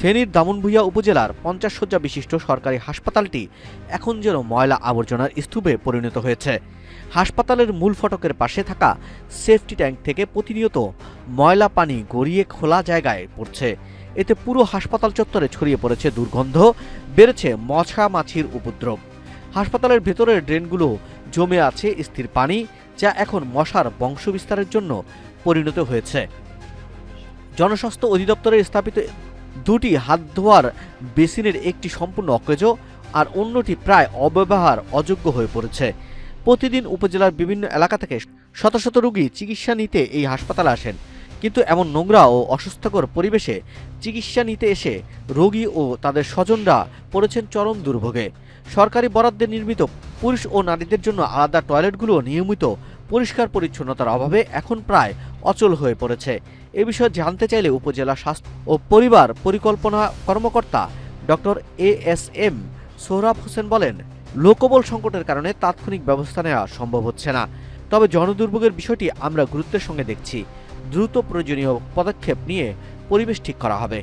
ফেনীর দামনভূঞা উপজেলার পঞ্চাশ শয্যা বিশিষ্ট সরকারি হাসপাতালটি এখন যেন ময়লা আবর্জনার স্তূপে পরিণত হয়েছে। হাসপাতালের মূল ফটকের পাশে থাকা সেফটি ট্যাঙ্ক থেকে প্রতিনিয়ত ময়লা পানি গড়িয়ে খোলা জায়গায় পড়ছে। এতে পুরো হাসপাতাল চত্বরে ছড়িয়ে পড়েছে দুর্গন্ধ, বেড়েছে মশা মাছির উপদ্রব। হাসপাতালের ভেতরের ড্রেনগুলো জমে আছে স্থির পানি, যা এখন মশার বংশবিস্তারের জন্য পরিণত হয়েছে। জনস্বাস্থ্য অধিদপ্তরে স্থাপিত দুটি হাত ধোয়ার বেসিনের একটি সম্পূর্ণ অকেজ আর অন্যটি প্রায় অব্যবহার অযোগ্য হয়ে পড়েছে। প্রতিদিন উপজেলার বিভিন্ন এলাকা থেকে শত শত রোগী চিকিৎসা নিতে এই হাসপাতালে আসেন। কিন্তু এমন নোংরা ও অসুস্থকর পরিবেশে চিকিৎসা নিতে এসে রোগী ও তাদের স্বজনরা পড়েছেন চরম দুর্ভোগে। সরকারি বরাদ্দে নির্মিত পুরুষ ও নারীদের জন্য আলাদা টয়লেটগুলো নিয়মিত পরিষ্কার পরিচ্ছন্নতার অভাবে এখন প্রায় অচল হয়ে পড়েছে। এ বিষয়ে জানতে চাইলে উপজেলা স্বাস্থ্য ও পরিবার পরিকল্পনা কর্মকর্তা doctor A S M Sohrab Hossain বলেন, লোকবল সংকটের কারণে তাৎক্ষণিক ব্যবস্থা নেওয়া সম্ভব হচ্ছে না। তবে জনদুর্ভোগের বিষয়টি আমরা গুরুত্বের সঙ্গে দেখছি। দ্রুত প্রয়োজনীয় পদক্ষেপ নিয়ে পরিবেশ ঠিক করা হবে।